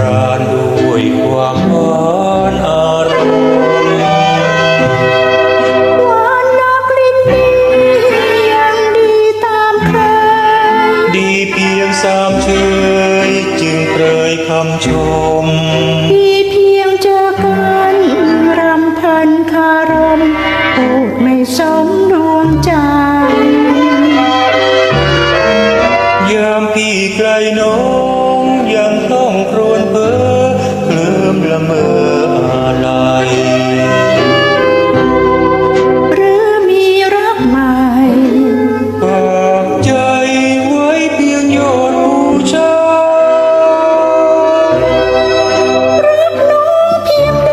ราญด้วยควาานอารวานักลินยังดีตามเคยดีเพียงสามเชยจึงเปยคำชม ดีเพียงเจอกันรำพันคารมพูดไม่สมดวงใจยามพี่ไกลน ดบูชาเพียงใด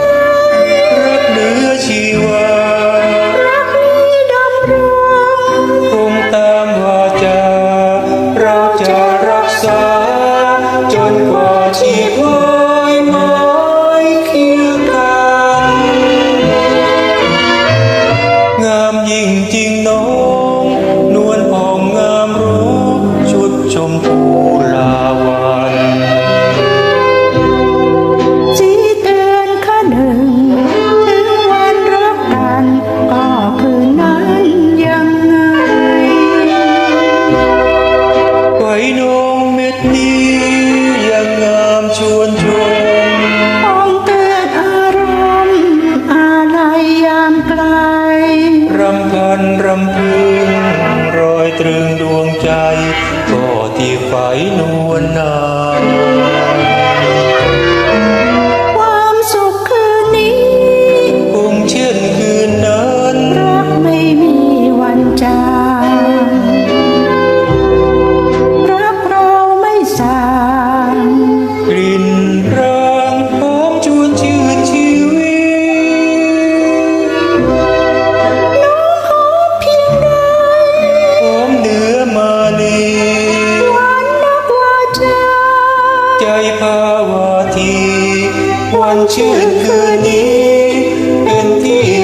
รักเหนือชีวา รักนี้ดำรงคงตามวาจา เราจะรักษา จนกว่าชีพายไม้เคียงกัน งามยิ่งจริงน้อง ก็ที่ไฟนวลนา วันเชื่อคืนนี้เป็นที่